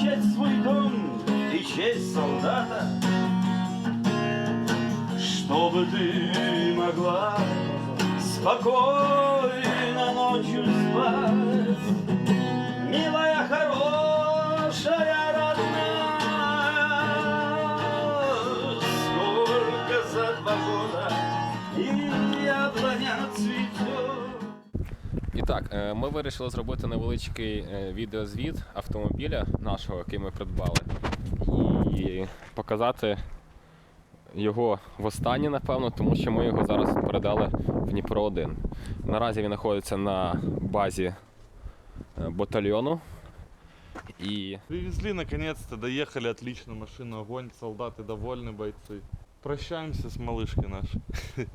Защищать свой дом и честь солдата, чтобы ты могла спокойно І так, е, ми вирішили зробити невеличкий е, відеозвіт автомобіля нашого, який ми придбали, і показати його востаннє, напевно, тому що ми його зараз передали в Дніпро 1. Наразі він знаходиться на базі е, батальйону. І Привезли наконец-то, доехали, отлично, машина, огонь, солдаты довольны, бойцы. Прощаемся с малышкой нашей.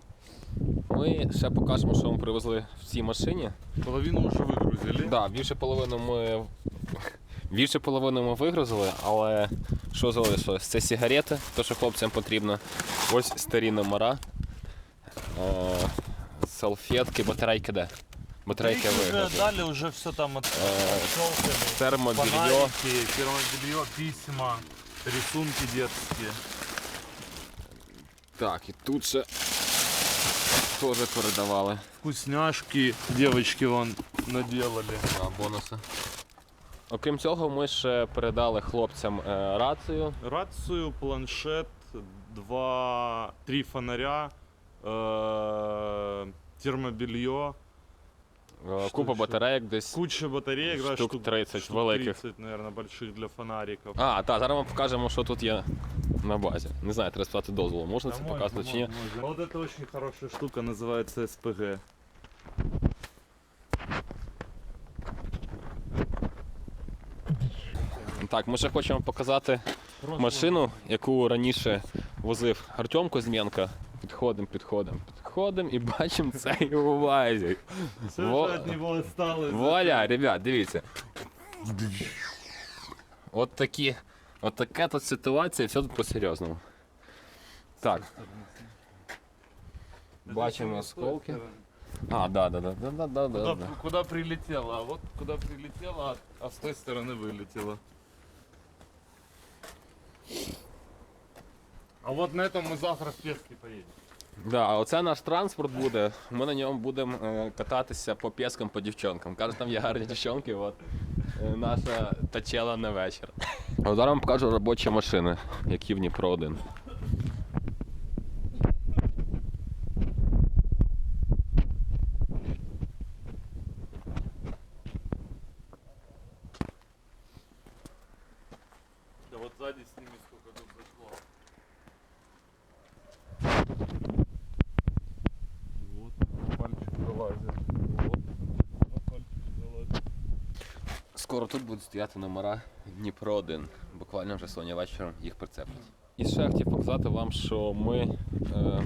ми ще покажемо, що ми привезли в цій машині. Половину уже выгрузили. Да, більше половину ми більше половини ми вигрузили, але що залишилось? Це сигарети, то що хлопцям потрібно. Ось старі номера. Е, салфетки, батарейки де? Батарейки вигрузили. дали, уже все там от... Термобільйо. Фонарики, письма, рисунки детские. Так, і тут ще теж передавали Вкусняшки девочки вон наделали. а, бонуси. Окрім цього, ми ще передали хлопцям е, рацію. Рацію, планшет, два, три фонаря, е, термобелье, е, Купа ще? батарейок десь. куча батареек, да, Штук 30 штук великих. 30, наверное, больших для фонариков. А, так, зараз ми покажемо, що тут є на базі. Не знаю, треба спитати дозволу. Можна це показувати чи ні? Вот это очень хорошая штука, называется СПГ. Так, ми ще хочемо показати машину, яку раніше возив Артем Кузьменко. Підходимо, підходимо, підходимо і бачимо цей у базі. Все Во- же от него осталось. Вуаля, ребят, дивіться. От такі. От така тут ситуація, все тут по-серйозному. Так. Бачимо осколки. А, да, да, да, да, да, да, да, Куда, да. куда прилетело, а вот куда прилетело, а, а с той стороны вылетело. А вот на этом мы завтра в Пески поедем. Да, оце наш транспорт буде. Ми на ньому будемо е, кататися по піскам, по дівчонкам. Каже, там є гарні дівчонки, от е, наша тачела на вечір. А зараз вам покажу робочі машини, які в Дніпро 1. Да вот сзади сними, сколько тут зашло. Вот, пальчик залазит. Вот, вот пальчик залазит. Скоро тут будуть стояти номера Дніпро 1. Буквально вже сьогодні вечором їх прицеплять. І ще хотів показати вам, що ми е,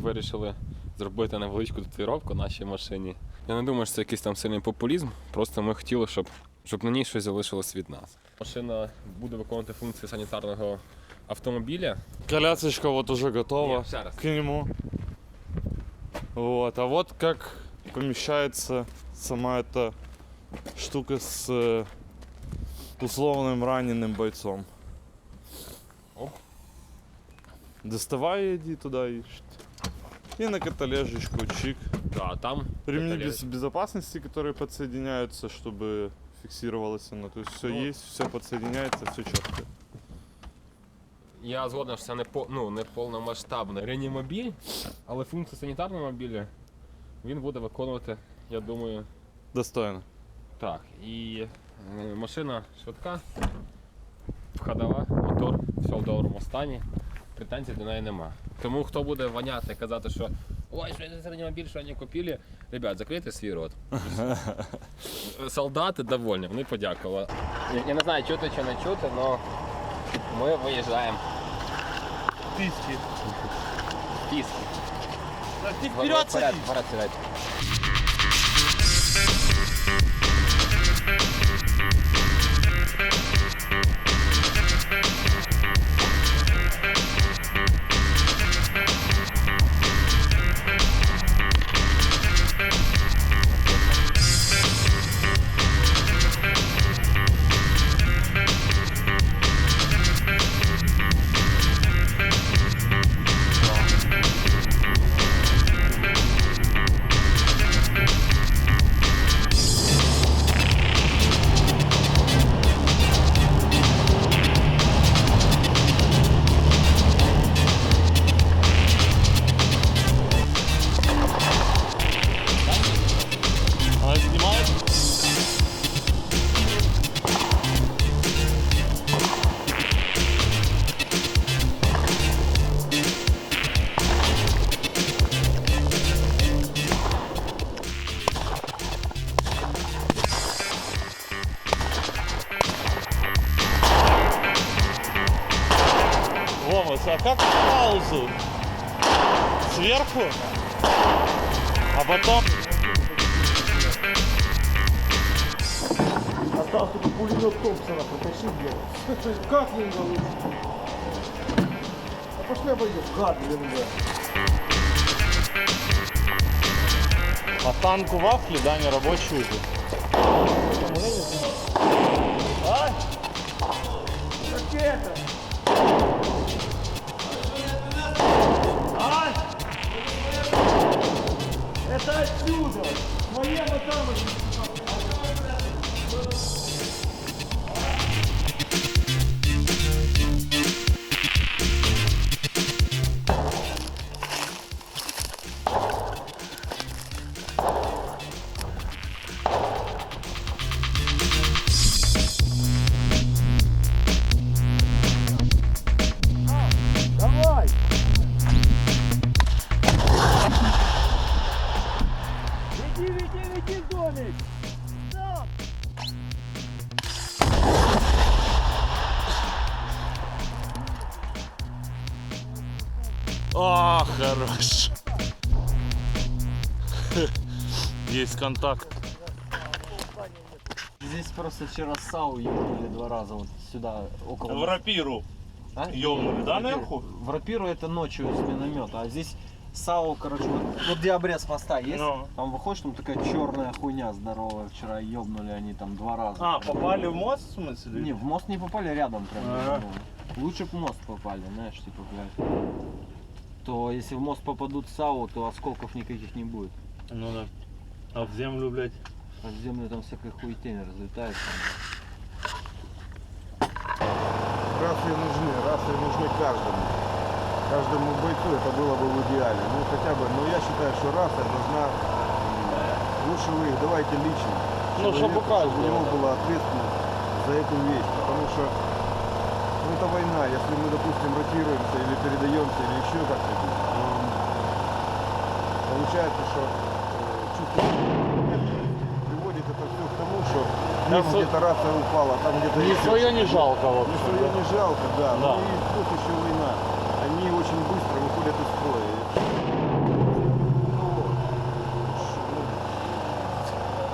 вирішили зробити невеличку татуїровку нашій машині. Я не думаю, що це якийсь там сильний популізм. Просто ми хотіли, щоб, щоб на ній щось залишилось від нас. Машина буде виконувати функцію санітарного автомобіля. Колясочка вот уже готова ща к нему. Вот, а вот как помещается сама эта штука с э, условным раненым бойцом. Оп. Доставай, иди туда и и на каталежечку чик. Да, там Ремни каталеж. без безопасности, которые подсоединяются, чтобы фиксировалось оно. То есть все Ну. есть, все подсоединяется, все четко. Я згоден, що це не, по, ну, не повномасштабний реанімобіль, але функцію санітарного мобіля він буде виконувати, я думаю, Достойно. Так, і е, машина швидка, ходова, мотор, все в доброму стані, претензій до неї нема. Тому хто буде воняти і казати, що ой, що це середньомобіль, що вони купили, ребят, закрийте свій рот. Солдати довольні, вони подякували. Я, я не знаю, чути чи не чути, але ми виїжджаємо. Писки. Піски. Ты Вперед, вперед, вперед, вперед. как паузу. Сверху. А потом... Остался только пулемет Томпсона, притащи дело. Как линга? А пошли обойдешь, гад линга. А танку вафли, да, не рабочую же. Хорош. Есть контакт. Здесь просто вчера САУ ебнули два раза вот сюда около. В рапиру. А? ёбнули, да, наверху? В рапиру это ночью с миномета, а здесь САУ, короче, вот, вот где обрез моста есть, Ну. там выходишь, там такая черная хуйня здоровая, вчера ёбнули они там два раза. А, попали в мост, в смысле? Не, в мост не попали, рядом прям. Ага. Лучше бы в мост попали, знаешь, типа, блядь. То если в мост попадут САУ, то осколков никаких не будет. Ну да. А в землю, блядь. А в землю там всякая хуетень разлетается. Рации нужны, рации нужны каждому. Каждому бойцу это было бы в идеале. Ну хотя бы, но я считаю, что рация должна лучше вы их давайте лично. Ну, чтобы чтобы у него да. была ответственность за эту вещь. Потому что ну, это война. Если мы, допустим, ротируемся или передаемся, или еще как-нибудь, ну, получается, что э, чуть ли приводит это все к тому, что там где-то рация упала, там где-то Ни свое, ни жалко вот. что я не жалко, да. Да. Ну и плюс еще война. Они очень быстро выходят из строя. Ну,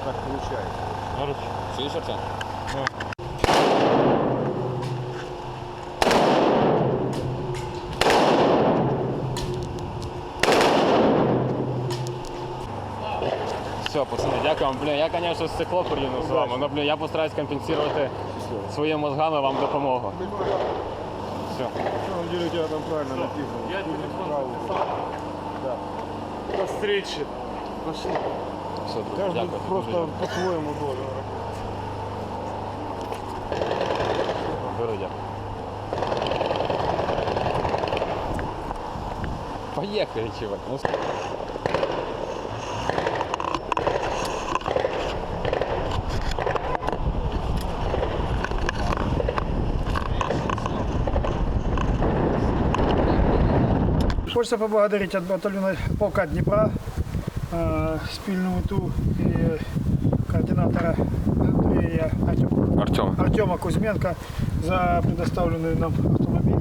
так получается. Короче. Слышишь, Все, пацани, дякую вам. Блін, я, звісно, стекло приїду з вами, але блін, я постараюсь компенсувати своїми мозгами вам допомогу. Все. На самом деле у тебя там правильно написано. Я телефон. До встречи. Пошли. Все, друзі, Каждый дякую. просто по-своему должен работать. Дуже дякую. Поїхали, чувак. Ну, Хочется поблагодарить от батальона полка Днепра, э, спільну мету и координатора Андрея Артем- Артем. Артема Кузьменко за предоставленный нам автомобиль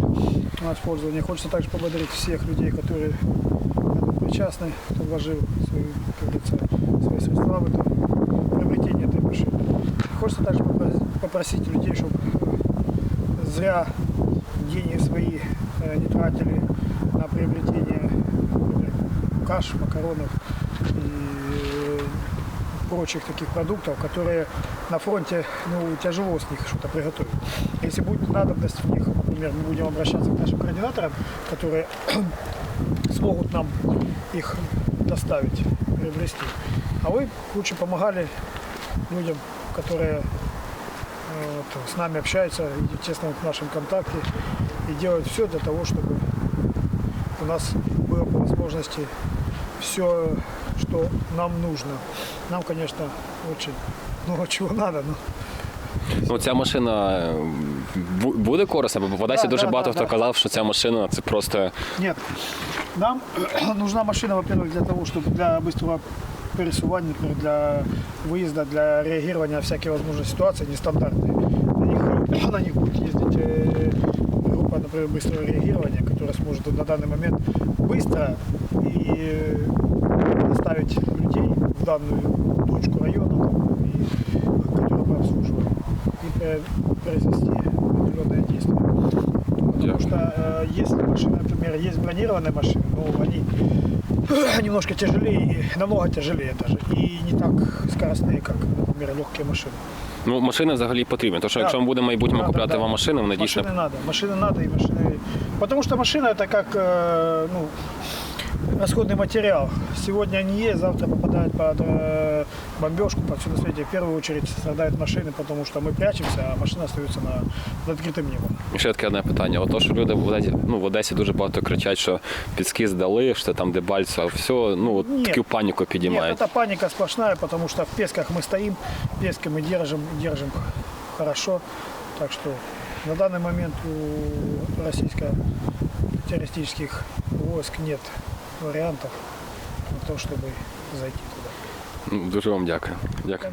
на использование. Хочется также поблагодарить всех людей, которые причастны, кто вложил свои, как свои средства в это приобретение этой машины. Хочется также попро- попросить людей, чтобы зря деньги свои э, не тратили на приобретение каш, макаронов и э, прочих таких продуктов, которые на фронте ну, тяжело с них что-то приготовить. Если будет надобность в них, например, мы будем обращаться к нашим координаторам, которые смогут нам их доставить, приобрести. А вы лучше помогали людям, которые э, вот, с нами общаются, и тесно в нашем контакте и делают все для того, чтобы у нас было по возможности все, что нам нужно. Нам, конечно, очень много чего надо, но Ну, ця машина е, бу- буде корисна, бо попадається Да, дуже да, багато да, хто да. казав, що ця машина це просто нет. Нам нужна машина, во-первых, для того, чтобы для быстрого пересування, например, для выезда, для реагирования на всякие возможные ситуации нестандартные. На них, на них будет ездить э, группа, например, быстрого реагирования, которая сможет на данный момент быстро и э, доставить людей в данную точку района, и, которую мы обслуживаем, и пре- произвести определенное действие. Потому что э, если машины, например, есть бронированные машины, но они немножко тяжелее, намного тяжелее даже, и не так скоростные, как, например, легкие машины. Ну, машини взагалі потрібні. Тому що Да. якщо ми будемо в майбутньому Да, да, купляти да. вам машини, вони дійсно Машины надо, машины надо и машины... Потому что машина это как э, ну, расходный материал. Сегодня они есть, завтра попадают под э, бомбежку, под все на свете. В первую очередь страдают машины, потому что мы прячемся, а машины остаются на, над открытым небом. І ще таке одне питання. Ото, що люди в Одесі, ну, в Одесі дуже багато кричать, що підскіз дали, що там Дебальцево, все, ну, от Ні. таку паніку підіймають. Нет, это паника сплошная, потому что в Песках мы стоим, Пески мы держим, держим хорошо. Так что на данный момент у российско-террористических войск нет вариантов на то, чтобы зайти туда. Ну, Дуже вам дякую. Дякую.